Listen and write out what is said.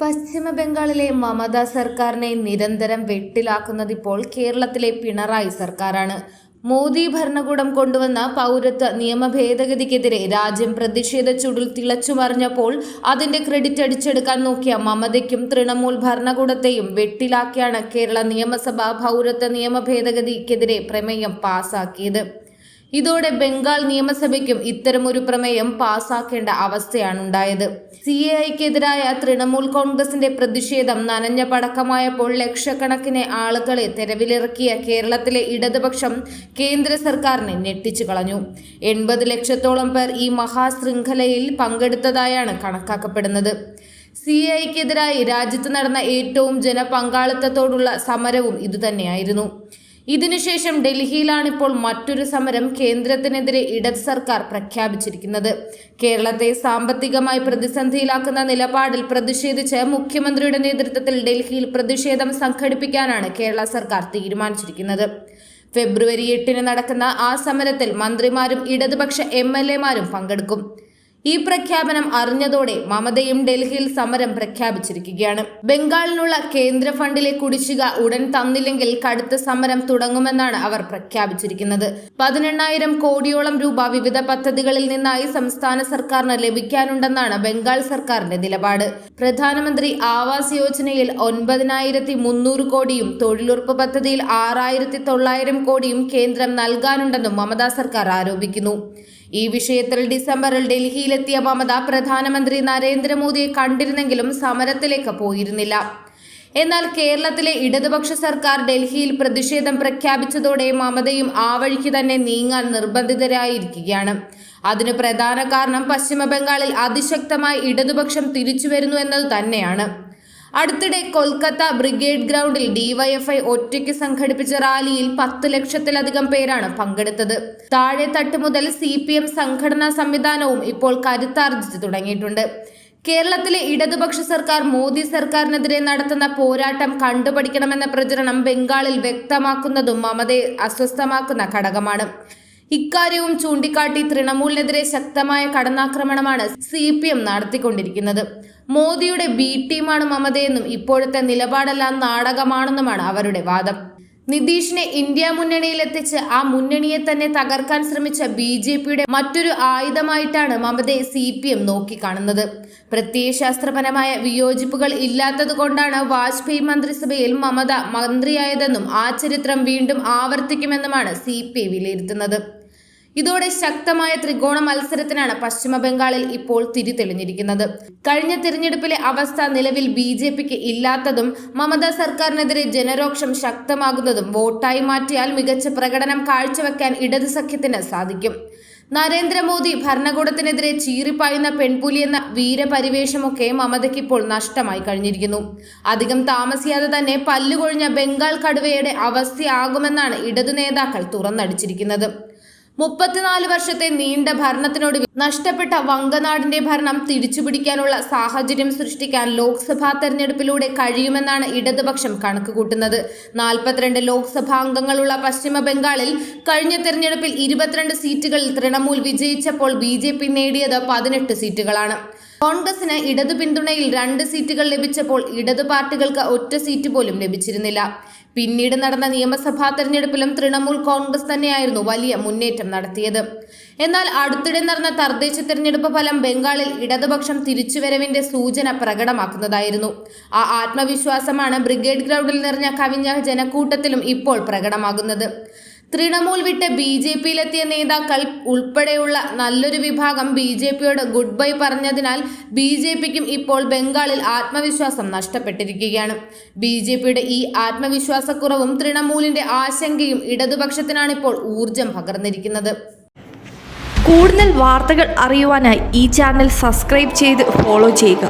പശ്ചിമ ബംഗാളിലെ മമത സർക്കാരിനെ നിരന്തരം വെട്ടിലാക്കുന്നതിപ്പോൾ കേരളത്തിലെ പിണറായി സർക്കാരാണ്. മോദി ഭരണകൂടം കൊണ്ടുവന്ന പൗരത്വ നിയമ ഭേദഗതിക്കെതിരെ രാജ്യം പ്രതിഷേധ ചുടിൽ തിളച്ചുമറിഞ്ഞപ്പോൾ അതിന്റെ ക്രെഡിറ്റ് അടിച്ചെടുക്കാൻ നോക്കിയ മമതയ്ക്കും തൃണമൂൽ ഭരണകൂടത്തെയും വെട്ടിലാക്കിയാണ് കേരള നിയമസഭ പൗരത്വ നിയമ ഭേദഗതിക്കെതിരെ പ്രമേയം പാസാക്കിയത്. ഇതോടെ ബംഗാൾ നിയമസഭയ്ക്കും ഇത്തരമൊരു പ്രമേയം പാസാക്കേണ്ട അവസ്ഥയാണുണ്ടായത്. സി എ ഐക്കെതിരായ തൃണമൂൽ കോൺഗ്രസിന്റെ പ്രതിഷേധം നനഞ്ഞ പടക്കമായപ്പോൾ ലക്ഷക്കണക്കിന് ആളുകളെ തെരവിലിറക്കിയ കേരളത്തിലെ ഇടതുപക്ഷം കേന്ദ്ര സർക്കാരിനെ ഞെട്ടിച്ചു കളഞ്ഞു. എൺപത് ലക്ഷത്തോളം പേർ ഈ മഹാശൃംഖലയിൽ പങ്കെടുത്തതായാണ് കണക്കാക്കപ്പെടുന്നത്. സി ഐക്കെതിരായി രാജ്യത്ത് നടന്ന ഏറ്റവും ജനപങ്കാളിത്തത്തോടുള്ള സമരവും ഇതുതന്നെയായിരുന്നു. ഇതിനുശേഷം ഡൽഹിയിലാണിപ്പോൾ മറ്റൊരു സമരം കേന്ദ്രത്തിനെതിരെ ഇടത് സർക്കാർ പ്രഖ്യാപിച്ചിരിക്കുന്നത്. കേരളത്തെ സാമ്പത്തികമായി പ്രതിസന്ധിയിലാക്കുന്ന നിലപാടിൽ പ്രതിഷേധിച്ച് മുഖ്യമന്ത്രിയുടെ നേതൃത്വത്തിൽ ഡൽഹിയിൽ പ്രതിഷേധം സംഘടിപ്പിക്കാനാണ് കേരള സർക്കാർ തീരുമാനിച്ചിരിക്കുന്നത്. ഫെബ്രുവരി എട്ടിന് നടക്കുന്ന ആ സമരത്തിൽ മന്ത്രിമാരും ഇടതുപക്ഷ എം പങ്കെടുക്കും. ഈ പ്രഖ്യാപനം അറിഞ്ഞതോടെ മമതയും ഡൽഹിയിൽ സമരം പ്രഖ്യാപിച്ചിരിക്കുകയാണ്. ബംഗാളിനുള്ള കേന്ദ്ര ഫണ്ടിലെ കുടിശ്ശിക ഉടൻ തന്നില്ലെങ്കിൽ കടുത്ത സമരം തുടങ്ങുമെന്നാണ് അവർ പ്രഖ്യാപിച്ചിരിക്കുന്നത്. പതിനെണ്ണായിരം കോടിയോളം രൂപ വിവിധ പദ്ധതികളിൽ നിന്നായി സംസ്ഥാന സർക്കാരിന് ലഭിക്കാനുണ്ടെന്നാണ് ബംഗാൾ സർക്കാരിന്റെ നിലപാട്. പ്രധാനമന്ത്രി ആവാസ് യോജനയിൽ ഒൻപതിനായിരത്തി മുന്നൂറ് കോടിയും തൊഴിലുറപ്പ് പദ്ധതിയിൽ ആറായിരത്തി തൊള്ളായിരം കോടിയും കേന്ദ്രം നൽകാനുണ്ടെന്നും മമതാ സർക്കാർ ആരോപിക്കുന്നു. ഈ വിഷയത്തിൽ ഡിസംബറിൽ ഡൽഹിയിലെത്തിയ മമത പ്രധാനമന്ത്രി നരേന്ദ്രമോദിയെ കണ്ടിരുന്നെങ്കിലും സമരത്തിലേക്ക് പോയിരുന്നില്ല. എന്നാൽ കേരളത്തിലെ ഇടതുപക്ഷ സർക്കാർ ഡൽഹിയിൽ പ്രതിഷേധം പ്രഖ്യാപിച്ചതോടെ മമതയും ആ വഴിക്ക് തന്നെ നീങ്ങാൻ നിർബന്ധിതരായിരിക്കുകയാണ്. അതിന് പ്രധാന കാരണം പശ്ചിമ ബംഗാളിൽ അതിശക്തമായി ഇടതുപക്ഷം തിരിച്ചു വരുന്നു എന്നത് തന്നെയാണ്. അടുത്തിടെ കൊൽക്കത്ത ബ്രിഗേഡ് ഗ്രൗണ്ടിൽ ഡിവൈഎഫ്ഐ ഒറ്റയ്ക്ക് സംഘടിപ്പിച്ച റാലിയിൽ പത്ത് ലക്ഷത്തിലധികം പേരാണ് പങ്കെടുത്തത്. താഴെ തട്ട് മുതൽ സി പി എം സംഘടനാ സംവിധാനവും ഇപ്പോൾ കരുത്താർജിച്ചു തുടങ്ങിയിട്ടുണ്ട്. കേരളത്തിലെ ഇടതുപക്ഷ സർക്കാർ മോദി സർക്കാരിനെതിരെ നടത്തുന്ന പോരാട്ടം കണ്ടുപഠിക്കണമെന്ന പ്രചരണം ബംഗാളിൽ വ്യക്തമാക്കുന്നതും മമതയെ അസ്വസ്ഥമാക്കുന്ന ഘടകമാണ്. ഇക്കാര്യവും ചൂണ്ടിക്കാട്ടി തൃണമൂലിനെതിരെ ശക്തമായ കടന്നാക്രമണമാണ് സി പി എം നടത്തിക്കൊണ്ടിരിക്കുന്നത്. മോദിയുടെ ബി ടീമാണ് മമതയെന്നും ഇപ്പോഴത്തെ നിലപാടെല്ലാം നാടകമാണെന്നുമാണ് അവരുടെ വാദം. നിതീഷിനെ ഇന്ത്യ മുന്നണിയിലെത്തിച്ച് ആ മുന്നണിയെ തന്നെ തകർക്കാൻ ശ്രമിച്ച ബി ജെ പിയുടെ മറ്റൊരു ആയുധമായിട്ടാണ് മമതയെ സി പി എം നോക്കിക്കാണുന്നത്. പ്രത്യയശാസ്ത്രപരമായ വിയോജിപ്പുകൾ ഇല്ലാത്തതുകൊണ്ടാണ് വാജ്പേയി മന്ത്രിസഭയിൽ മമത മന്ത്രിയായതെന്നും ആ ചരിത്രം വീണ്ടും ആവർത്തിക്കുമെന്നുമാണ് സി പി വിലയിരുത്തുന്നത്. ഇതോടെ ശക്തമായ ത്രികോണ മത്സരത്തിനാണ് പശ്ചിമ ബംഗാളിൽ ഇപ്പോൾ തിരിതെളിഞ്ഞിരിക്കുന്നത്. കഴിഞ്ഞ തിരഞ്ഞെടുപ്പിലെ അവസ്ഥ നിലവിൽ ബി ജെ പിക്ക് ഇല്ലാത്തതും മമതാ സർക്കാരിനെതിരെ ജനരോക്ഷം ശക്തമാകുന്നതും വോട്ടായി മാറ്റിയാൽ മികച്ച പ്രകടനം കാഴ്ചവെക്കാൻ ഇടത് സഖ്യത്തിന് സാധിക്കും. നരേന്ദ്രമോദി ഭരണകൂടത്തിനെതിരെ ചീറിപ്പായുന്ന പെൺപുലി എന്ന വീരപരിവേഷമൊക്കെ മമതയ്ക്ക് ഇപ്പോൾ നഷ്ടമായി കഴിഞ്ഞിരിക്കുന്നു. അധികം താമസിയാതെ തന്നെ പല്ലുകൊഴിഞ്ഞ ബംഗാൾ കടുവയുടെ അവസ്ഥയാകുമെന്നാണ് ഇടതു നേതാക്കൾ തുറന്നടിച്ചിരിക്കുന്നത്. മുപ്പത്തിനാല് വർഷത്തെ നീണ്ട ഭരണത്തിനോട് നഷ്ടപ്പെട്ട വങ്കനാടിന്റെ ഭരണം തിരിച്ചുപിടിക്കാനുള്ള സാഹചര്യം സൃഷ്ടിക്കാൻ ലോക്സഭാ തെരഞ്ഞെടുപ്പിലൂടെ കഴിയുമെന്നാണ് ഇടതുപക്ഷം കണക്കുകൂട്ടുന്നത്. നാൽപ്പത്തിരണ്ട് ലോക്സഭാ അംഗങ്ങളുള്ള പശ്ചിമ ബംഗാളിൽ കഴിഞ്ഞ തെരഞ്ഞെടുപ്പിൽ ഇരുപത്തിരണ്ട് സീറ്റുകളിൽ തൃണമൂൽ വിജയിച്ചപ്പോൾ ബി നേടിയത് പതിനെട്ട് സീറ്റുകളാണ്. കോൺഗ്രസിന് ഇടതു പിന്തുണയിൽ രണ്ട് സീറ്റുകൾ ലഭിച്ചപ്പോൾ ഇടതു പാർട്ടികൾക്ക് ഒറ്റ സീറ്റ് പോലും ലഭിച്ചിരുന്നില്ല. പിന്നീട് നടന്ന നിയമസഭാ തെരഞ്ഞെടുപ്പിലും തൃണമൂൽ കോൺഗ്രസ് തന്നെയായിരുന്നു വലിയ മുന്നേറ്റം നടത്തിയത്. എന്നാൽ അടുത്തിടെ നടന്ന തദ്ദേശ തെരഞ്ഞെടുപ്പ് ഫലം ബംഗാളിൽ ഇടതുപക്ഷം തിരിച്ചുവരവിന്റെ സൂചന പ്രകടമാക്കുന്നതായിരുന്നു. ആ ആത്മവിശ്വാസമാണ് ബ്രിഗേഡ് ഗ്രൗണ്ടിൽ നിറഞ്ഞ കവിഞ്ഞ ജനക്കൂട്ടത്തിലും ഇപ്പോൾ പ്രകടമാകുന്നത്. തൃണമൂൽ വിട്ട് ബി ജെ പിയിലെത്തിയ നേതാക്കൾ ഉൾപ്പെടെയുള്ള നല്ലൊരു വിഭാഗം ബി ജെ പിയോട് ഗുഡ് ബൈ പറഞ്ഞതിനാൽ ബി ജെ പിക്കും ഇപ്പോൾ ബംഗാളിൽ ആത്മവിശ്വാസം നഷ്ടപ്പെട്ടിരിക്കുകയാണ്. ബി ജെ പിയുടെ ഈ ആത്മവിശ്വാസക്കുറവും തൃണമൂലിന്റെ ആശങ്കയും ഇടതുപക്ഷത്തിനാണ് ഇപ്പോൾ ഊർജം പകർന്നിരിക്കുന്നത്. കൂടുതൽ വാർത്തകൾ അറിയുവാനായി ഈ ചാനൽ സബ്സ്ക്രൈബ് ചെയ്ത് ഫോളോ ചെയ്യുക.